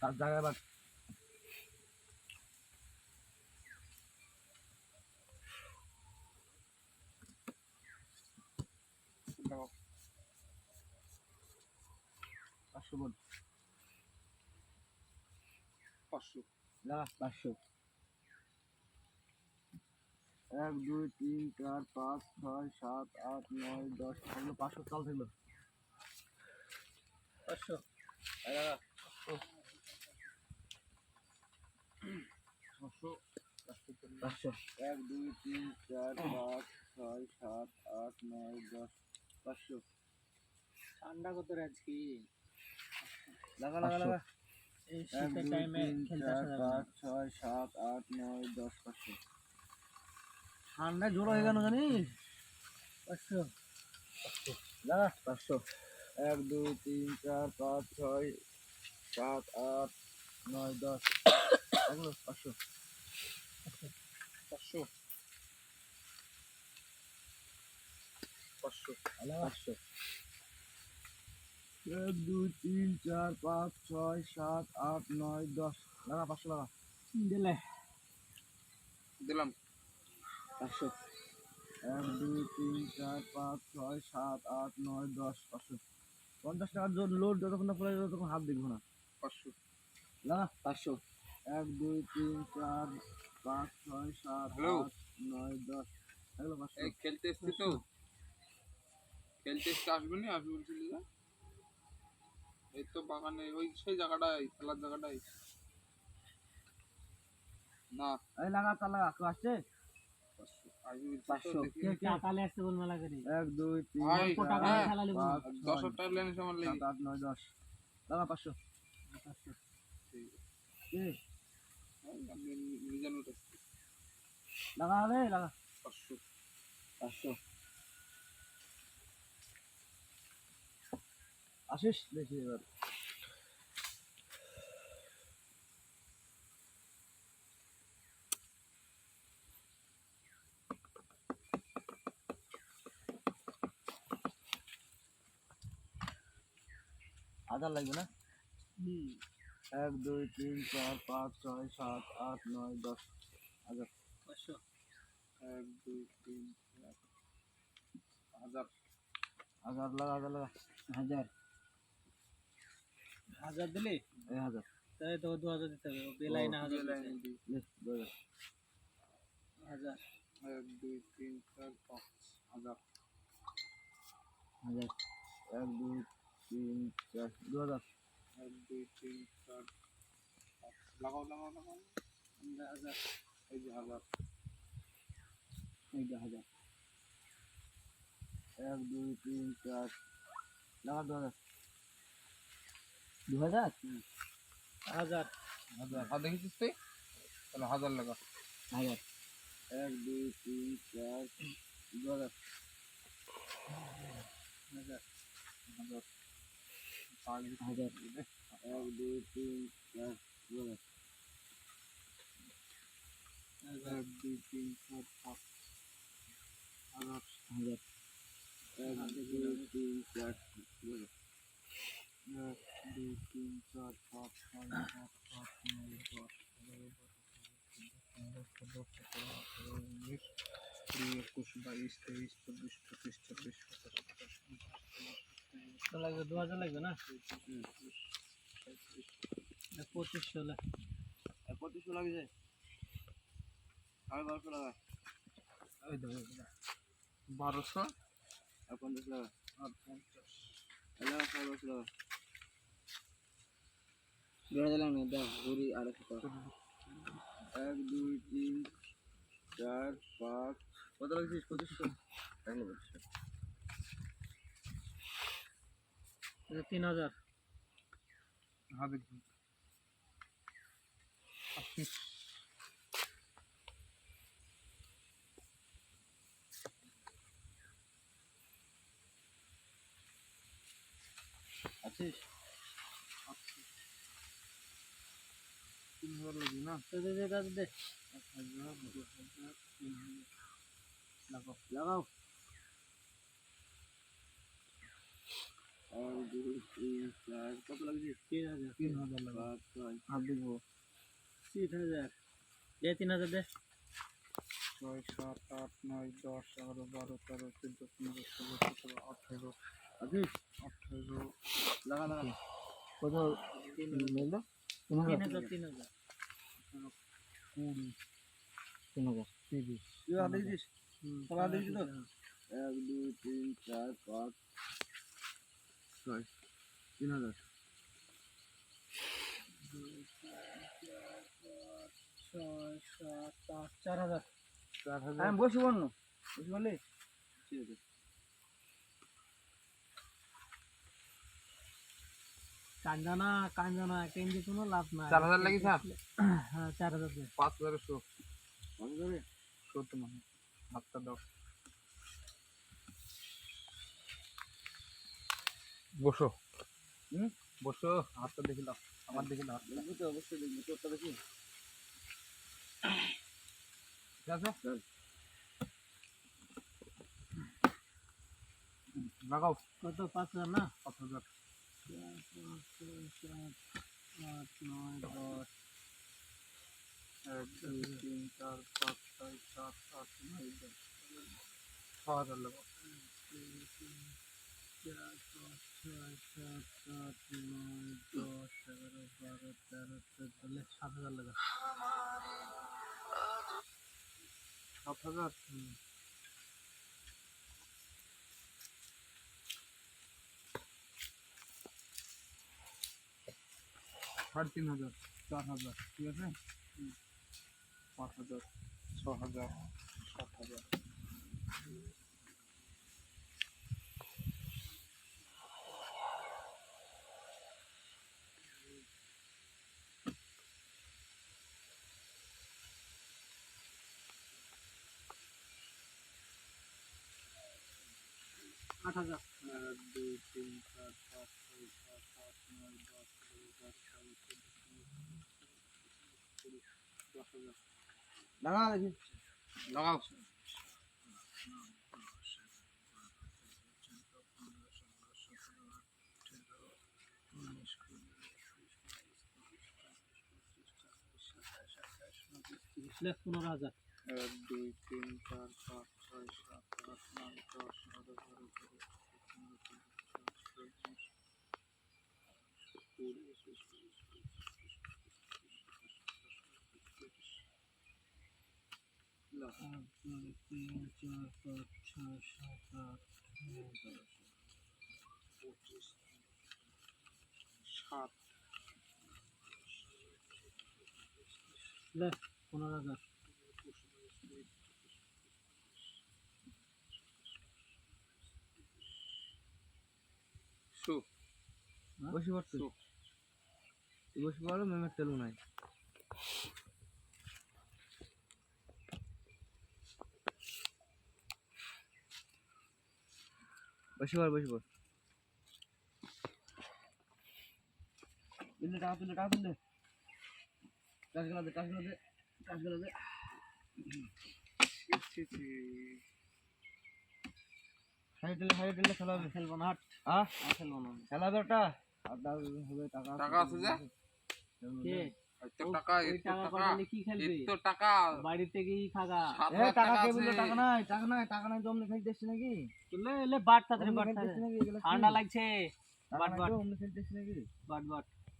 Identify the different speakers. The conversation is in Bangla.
Speaker 1: তার জায়গায় বা পাঁচশো পাঁচশো পাঁচশো এক দুই তিন চার পাঁচ ছয় সাত আট নয় দশ পাঁচশো চাল ছিল পাঁচশো ঠান্ডা কত আজকে লাগা লাগা লাগা ঠান্ডা জোর হয়ে গেল জানিস পাঁচশো লাগা পাঁচশো এক দুই তিন চার পাঁচ ছয় সাত আট নয় দশ পাঁচশো পাঁচশো পাঁচশো এক দুই তিন চার পাঁচ ছয় সাত আট নয় দশ দাঁড়া পাঁচশো দাঁড়া দিলে দিলাম পাঁচশো এক দুই তিন চার পাঁচ ছয় সাত আট নয় দশ পাঁচশো পঞ্চাশ টাকার জোর লোড যতক্ষণ না পড়ে ততক্ষণ হাত দেখবো না পাঁচশো না পাঁচশো এক দুই তিন চার পাঁচ ছয় সাত আট নয় দশ এই খেলতে এসছি তো খেলতে এসতে আসবে না আসবে বলছিলি এই তো বাগানে ওই সেই জায়গাটাই খেলার জায়গাটাই না এই লাগা তার লাগা কেউ আসছে এক দুই পাঁচশো মিজানুর লাগা আসিস দেখি এবার আধার লাগবে না হুম এক দুই তিন চার পাঁচ ছয় সাত আট নয় দশ হাজার পাঁচশো এক দুই তিন হাজার হাজার লাগা হাজার লাগা হাজার হাজার দিলি এক হাজার তাই তো দু হাজার দিতে হবে বেলাই না হাজার হাজার এক দুই তিন চার পাঁচ হাজার হাজার এক দুই তিন চার দু হাজার এক দুই তিন চার লাগাও লাগাও লাগাও হাজার এই যে হাজার এই যে হাজার এক দুই তিন চার লাগাও দু হাজার দু হাজার হাজার হাজার হাজার দেখিস তুই তাহলে হাজার লাগা হাজার এক দুই তিন চার দু হাজার হাজার হাজার Everything was good. Everything was hot. Arap. Arap.
Speaker 2: Everything was
Speaker 1: good. Everything was hot. Hot, hot, hot, hot, hot. 3, 21, 23, 24, 25, 26, 27, 28, 29, 30, 31, 32, 33, 34, 35, 36, 37, 38, 39, 40, 41, 42, 43, 44, 45, লাগবে দু হাজার লাগবে না পঁচিশশো লাগে পঁচিশশো লাগে যায় সাড়ে বারোশো লাগা ওই তো বারোশো আর পঞ্চাশ লাগা আর পঞ্চাশ সাড়ে বারোশো লাগা দেড় হাজার লাগবে দেখ ঘুরি আড়াইশো এক দুই তিন চার পাঁচ কত লাগছিস পঁচিশশো এটা তিন হাজার হবে আছিস তিন হাজার লাগবে না দে দে লাগাও লাগাও আর দুই তিন চার কত লাগছে তিন হাজার তিন হাজার লাগবে ছয় আর দেবো তিন হাজার দে তিন হাজার দে ছয় সাত আট নয় দশ এগারো বারো তেরো চোদ্দো পনেরো ষোলো সতেরো আঠেরো আজিজ আঠেরো লাগা লাগা কোথাও তিন হাজার তিন হাজার তিন হাজার কুড়ি তিন হাজার তিরিশ তুই হ্যাঁ। এক দুই তিন চার পাঁচ You তিন হাজার চার হাজার চার হাজার আমি কাঞ্জানা কাঞ্জানা কেন্দ্রে কোনো লাভ নাই চার হাজার লাগে হ্যাঁ চার হাজার পাঁচ হাজার সত্তর মানে হাতটা দাও বসো বসো হাতটা দেখি না আমার দেখি না তো অবশ্যই দেখবি তোরটা দেখি লাগাও কত পাঁচ হাজার না পাঁচ হাজার আট নয় তিন চার সাত নয় ছ হাজার লাগাও চার পাঁচ ছয় সাত আট নয় সাত হাজার লাগা সাত হাজার সাড়ে তিন হাজার চার হাজার ঠিক আছে পাঁচ হাজার ছ হাজার সাত হাজার আট হাজার এক দুই তিন চার পাঁচ ছয় সাত আট নয় দশ এগারো দশ হাজার দাঁড়া দেখি লাগাও পনেরো হাজার এক দুই তিন চার পাঁচ তিন চার পাঁচ ছয় সাত আট পঁচিশ সাত পনেরো হাজার টু বসে পড় তুই বসে পড়ো মেমের তেলু নাই বসে পড় বসে পড় তুলে টাকা তুলে টাকা তুলে টাকা গেলা দে টাকা গেলা দে হাই দিলে হাই দিলে খেলা খেলবো না হ্যাঁ খেলবো না খেলা দটা আর দাও হবে টাকা টাকা আছে যে কে টাকা নাই টাকা নাই টাকা নাই জমনে ফেল নাকি ঠান্ডা লাগছে বাট বাট জমনে ফেল নাকি বাট বাট